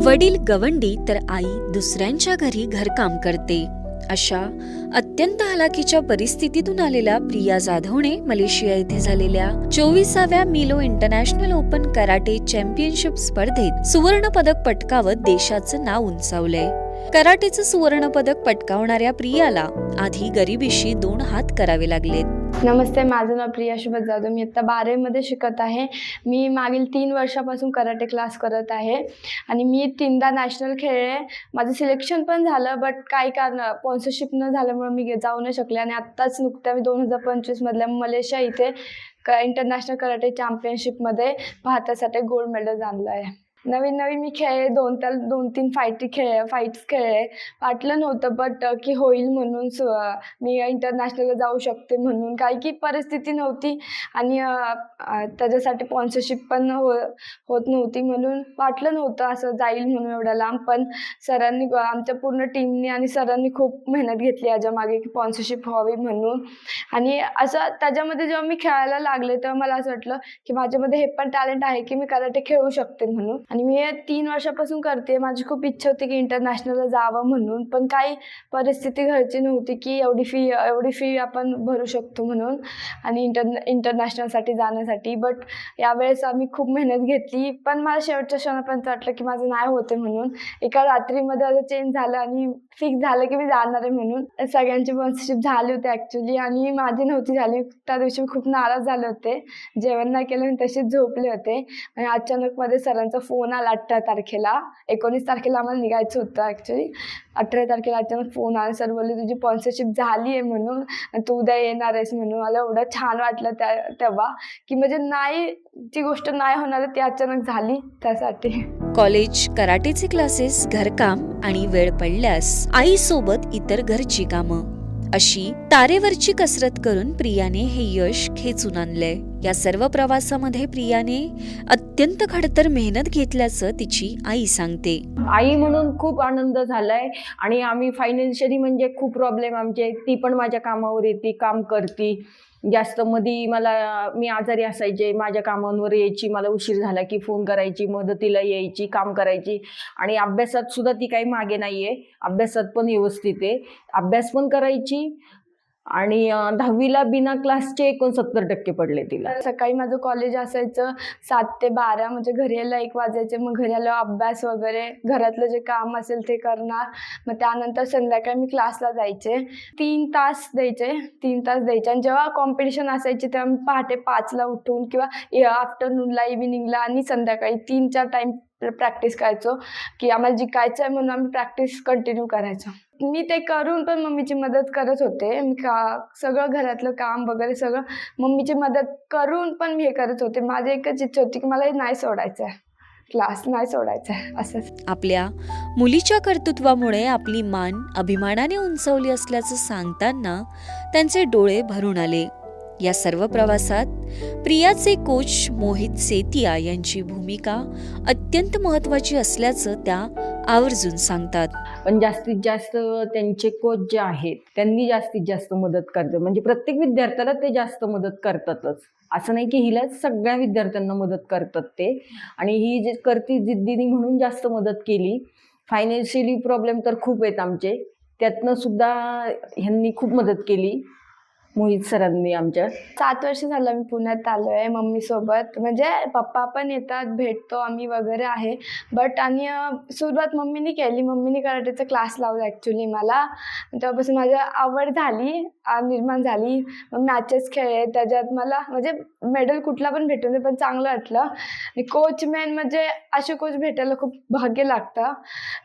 वडील गवंडी तर आई दुसऱ्यांच्या घरी घरकाम करते. अशा अत्यंत हलाखीच्या परिस्थितीतून आलेल्या प्रिया जाधवने मलेशिया येथे झालेल्या चोवीसाव्या मिलो इंटरनॅशनल ओपन कराटे चॅम्पियनशिप स्पर्धेत सुवर्ण पदक पटकावत देशाचं नाव उंचावलंय. कराटेचं सुवर्ण पदक पटकावणाऱ्या प्रियाला आधी गरिबीशी दोन हात करावे लागलेत. नमस्ते माझं नाव प्रिया शुभत जाधव. मी आत्ता बारावीमध्ये शिकत आहे. मी मागील तीन वर्षापासून कराटे क्लास करत आहे. आणि मी तीनदा नॅशनल खेळले. माझं सिलेक्शन पण झालं बट काही कारण स्पॉन्सरशिप न झाल्यामुळे मी जाऊ नाही शकले. आणि आत्ताच नुकत्या मी दोन हजार पंचवीसमधल्या मलेशिया इथे क इंटरनॅशनल कराटे चॅम्पियनशिपमध्ये भारतासाठी गोल्ड मेडल आणलं आहे. नवीन नवीन मी खेळले दोन त्या दोन तीन फायटी खेळ फाईट्स खेळले. वाटलं नव्हतं बट की होईल म्हणून मी इंटरनॅशनलला जाऊ शकते म्हणून. काही की परिस्थिती नव्हती आणि त्याच्यासाठी स्पॉन्सरशिप पण हो होत नव्हती म्हणून वाटलं नव्हतं असं जाईल म्हणून एवढ्या लांब. पण सरांनी आमच्या पूर्ण टीमने आणि सरांनी खूप मेहनत घेतली याच्या मागे की स्पॉन्सरशिप व्हावी म्हणून. आणि असं त्याच्यामध्ये जेव्हा मी खेळायला लागले तेव्हा मला असं वाटलं की माझ्यामध्ये हे पण टॅलेंट आहे की मी कराटे खेळू शकते म्हणून. आणि मी हे तीन वर्षापासून करते. माझी खूप इच्छा होती की इंटरनॅशनलला जावं म्हणून पण काही परिस्थिती घरची नव्हती की एवढी फी एवढी फी आपण भरू शकतो म्हणून आणि इंटर इंटरनॅशनलसाठी जाण्यासाठी. बट यावेळेस आम्ही खूप मेहनत घेतली. पण मला शेवटच्या क्षणापर्यंत वाटलं की माझं नाही होते म्हणून. एका रात्रीमध्ये असं चेंज झालं आणि फिक्स झालं की मी जाणार आहे म्हणून. सगळ्यांची स्पॉन्सरशिप झाली होती ॲक्च्युली आणि माझी नव्हती झाली. त्या दिवशी मी खूप नाराज झाले होते. जेवण नाही केलं आणि तसेच झोपले होते. आणि अचानकमध्ये सरांचा फोन आला अठरा तारखेला. एकोणीस तारखेला आम्हाला निघायचं होतं ॲक्च्युली अठरा तारखेला अचानक फोन आला. सर बोलले तुझी स्पॉन्सरशिप झाली आहे म्हणून तू उद्या येणार आहेस म्हणून. मला एवढं छान वाटलं त्या तेव्हा. की म्हणजे नाही ती गोष्ट नाही होणार ती अचानक झाली त्यासाठी. कॉलेज कराटेचे क्लासेस घरकाम आणि वेळ पडल्यास आईसोबत इतर घरची कामं. अशी तारेवरची कसरत करून प्रियाने हे यश खेचून आणलंय. या सर्व प्रवासामध्ये प्रियाने अत्यंत खडतर मेहनत घेतल्याचं तिची आई सांगते. आई म्हणून खूप आनंद झालाय आणि आम्ही फायनान्शियली म्हणजे खूप प्रॉब्लेम आमचे. ती पण माझ्या कामावर येते काम करते. जास्त मधी मला मी आजारी असायचे माझ्या कामांवर यायची. मला उशीर झाला की फोन करायची मदतीला यायची काम करायची. आणि अभ्यासात सुद्धा ती काही मागे नाही आहे अभ्यासात पण व्यवस्थित आहे. अभ्यास पण करायची आणि दहावीला बिना क्लासचे एकोणसत्तर टक्के पडले तिला. सकाळी माझं कॉलेज असायचं सात ते बारा म्हणजे घरी यायला एक वाजायचे मग घरी आलो अभ्यास वगैरे घरातलं जे काम असेल ते करणार. मग त्यानंतर संध्याकाळी मी क्लासला जायचे. तीन तास द्यायचे तीन तास द्यायचे. आणि जेव्हा कॉम्पिटिशन असायचे तेव्हा मी पहाटे पाचला उठून किंवा आफ्टरनूनला इव्हिनिंगला आणि संध्याकाळी तीन चार टाईम प्रॅक्टिस करायचो की आम्हाला जिकायचं आहे म्हणून आम्ही प्रॅक्टिस कंटिन्यू करायचो. मी ते करून पण मम्मीची मदत करत होते. मी का सगळं घरातलं काम वगैरे सगळं मम्मीची मदत करून पण मी हे करत होते. माझी एकच इच्छा होती की मला हे नाही सोडायचं आहे. क्लास नाही सोडायचा आहे. असंच. आपल्या मुलीच्या कर्तृत्वामुळे आपली मान अभिमानाने उंचवली असल्याचं सांगताना त्यांचे डोळे भरून आले. या सर्व प्रवासात प्रियाचे कोच मोहित सेतिया यांची भूमिका अत्यंत महत्वाची असल्याचं त्या आवर्जून सांगतात. पण जास्तीत जास्त त्यांचे कोच जे आहेत त्यांनी जास्तीत जास्त मदत करतात. म्हणजे प्रत्येक विद्यार्थ्याला ते जास्त मदत करतातच. असं नाही की हिला सगळ्या विद्यार्थ्यांना मदत करतात ते. आणि ही जे करती जिद्दीने म्हणून जास्त मदत केली फायनान्शियली प्रॉब्लेम तर खूप आहेत आमचे. त्यातनं सुद्धा ह्यांनी खूप मदत केली. मोहित सरांनी आमच्या सात वर्ष झालं मी पुण्यात आलो आहे मम्मीसोबत म्हणजे पप्पा पण येतात भेटतो आम्ही वगैरे आहे. बट आणि सुरुवात मम्मीने केली. मम्मीने कराटेचा क्लास लावला ॲक्च्युली मला. तेव्हापासून माझी आवड झाली. निर्माण झाली. मग मॅचेस खेळले. त्याच्यात मला म्हणजे मेडल कुठला पण भेटून पण चांगलं वाटलं. आणि कोच मॅन म्हणजे असे कोच भेटायला खूप भाग्य लागतं.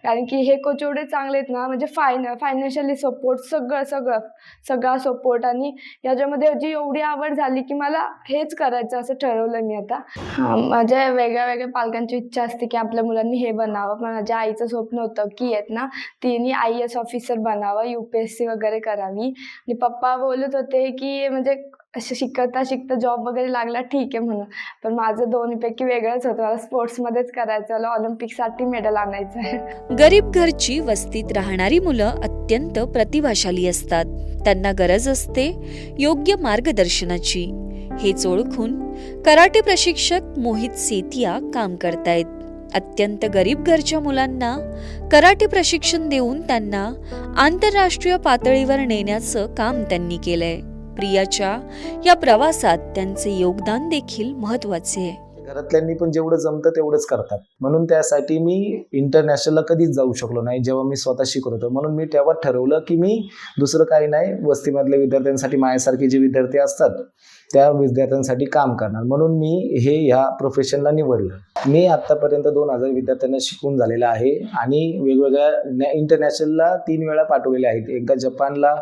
कारण की हे कोच एवढे चांगले आहेत ना म्हणजे फायन फायनान्शियली सपोर्ट सगळं सगळं सगळा सपोर्ट आणि याच्यामध्ये जी एवढी आवड झाली की मला हेच करायचं असं ठरवलं मी आता. माझ्या वेगळ्या वेगळ्या पालकांची इच्छा असते की आपल्या मुलांनी हे बनावं. पण माझ्या आईचं स्वप्न होतं की आहेत ना तिने आय एस ऑफिसर बनावं यू पी एस सी वगैरे करावी. आणि पप्पा पप्पा बोलत होते की म्हणजे असं शिकता शिकता जॉब वगैरे लागला ठीक आहे म्हणून. पण माझं दोन्हीपैकी वेगळंच होतं. मला स्पोर्ट्समध्येच करायचं मला ऑलिम्पिकसाठी मेडल आणायचं आहे. गरीब घरची वस्तीत राहणारी मुलं अत्यंत प्रतिभाशाली असतात. त्यांना गरज असते योग्य मार्गदर्शनाची. हेच ओळखून कराटे प्रशिक्षक मोहित सेतिया काम करतायत. अत्यंत गरीब घरच्या मुलांना कराटे प्रशिक्षण देऊन त्यांना आंतरराष्ट्रीय पातळीवर नेण्याचं काम त्यांनी केलंय. प्रियाच्या या प्रवासात त्यांचे योगदान देखील महत्त्वाचे आहे. घरातल्यांनी पण जेवढं जमतं तेवढंच करतात. म्हणून त्यासाठी मी इंटरनॅशनलला कधीच जाऊ शकलो नाही. जेव्हा मी स्वतः शिकत होतो. म्हणून मी तेव्हा ठरवलं की मी दुसरं काही नाही वस्तीमधल्या विद्यार्थ्यांसाठी माझ्यासारखे जे विद्यार्थी असतात त्या विद्यार्थ्यांसाठी काम करणार. म्हणून मी हे ह्या प्रोफेशनला निवडलं. मी आत्तापर्यंत दोन हजार विद्यार्थ्यांना शिकून झालेला आहे आणि वेगवेगळ्या इंटरनॅशनलला तीन वेळा पाठवलेले आहेत. एकदा जपानला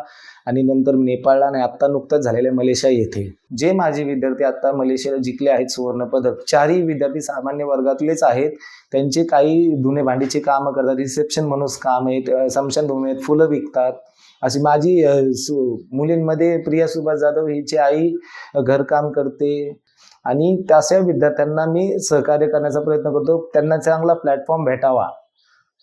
आणि नंतर नेपाळला आणि आत्ता नुकतंच झालेलं आहे मलेशिया येथे. जे माझे विद्यार्थी आत्ता मलेशियाला जिंकले आहेत सुवर्णपदक चारही विद्यार्थी सामान्य वर्गातलेच आहेत. त्यांचे काही धुणे भांडीचे कामं करतात. रिसेप्शन म्हणून काम आहेत समशानभूमी आहेत फुलं विकतात. अशी माझी सु मुलींमध्ये प्रिया सुभाष जाधव हिची आई घरकाम करते. आणि तशा विद्यार्थ्यांना मी सहकार्य करण्याचा प्रयत्न करतो. त्यांना चांगला प्लॅटफॉर्म भेटावा.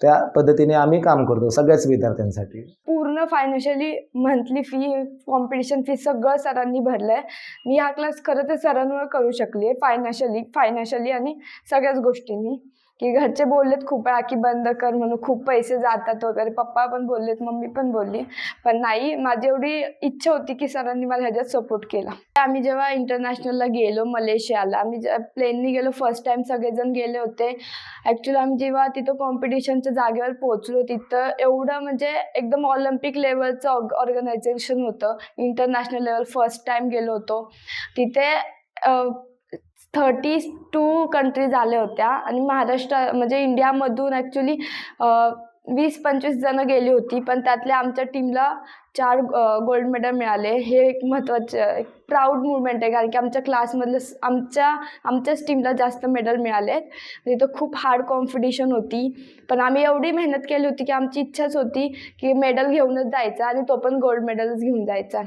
त्या पद्धतीने आम्ही काम करतो सगळ्याच विद्यार्थ्यांसाठी. पूर्ण financially monthly fee competition fee सगळं सरांनी भरलं आहे मी हा क्लास खरं तर सरांवर करू शकली आहे फायनान्शियली फायनान्शियली आणि सगळ्याच गोष्टींनी. की घरचे बोललेत खूप वेळा की बंद कर म्हणून खूप पैसे जातात वगैरे. पप्पा पण बोललेत मम्मी पण बोलली. पण नाही माझी एवढी इच्छा होती की सरांनी मला ह्याच्यात सपोर्ट केला. आम्ही जेव्हा इंटरनॅशनलला गेलो मलेशियाला आम्ही प्लेननी गेलो फर्स्ट टाइम सगळेजण गेले होते. ॲक्च्युली आम्ही जेव्हा तिथं कॉम्पिटिशनच्या जागेवर पोहोचलो तिथं एवढं म्हणजे एकदम ऑलिम्पिक लेवलचं ऑर्गनायझेशन होतं. इंटरनॅशनल लेवल फर्स्ट टाइम गेलो होतो. तिथे थर्टी टू कंट्रीज आल्या होत्या. आणि महाराष्ट्र म्हणजे इंडियामधून ॲक्च्युली वीस पंचवीस जणं गेली होती. पण त्यातल्या आमच्या टीमला चार गोल्ड मेडल मिळाले. हे एक महत्त्वाचं एक प्राऊड मुवमेंट आहे. कारण की आमच्या क्लासमधलं आमच्या आमच्याच टीमला जास्त मेडल मिळाले. आहेत तिथं खूप हार्ड कॉम्पिटिशन होती. पण आम्ही एवढी मेहनत केली होती की आमची इच्छाच होती की मेडल घेऊनच जायचं. आणि तो पण गोल्ड मेडलच घेऊन जायचा.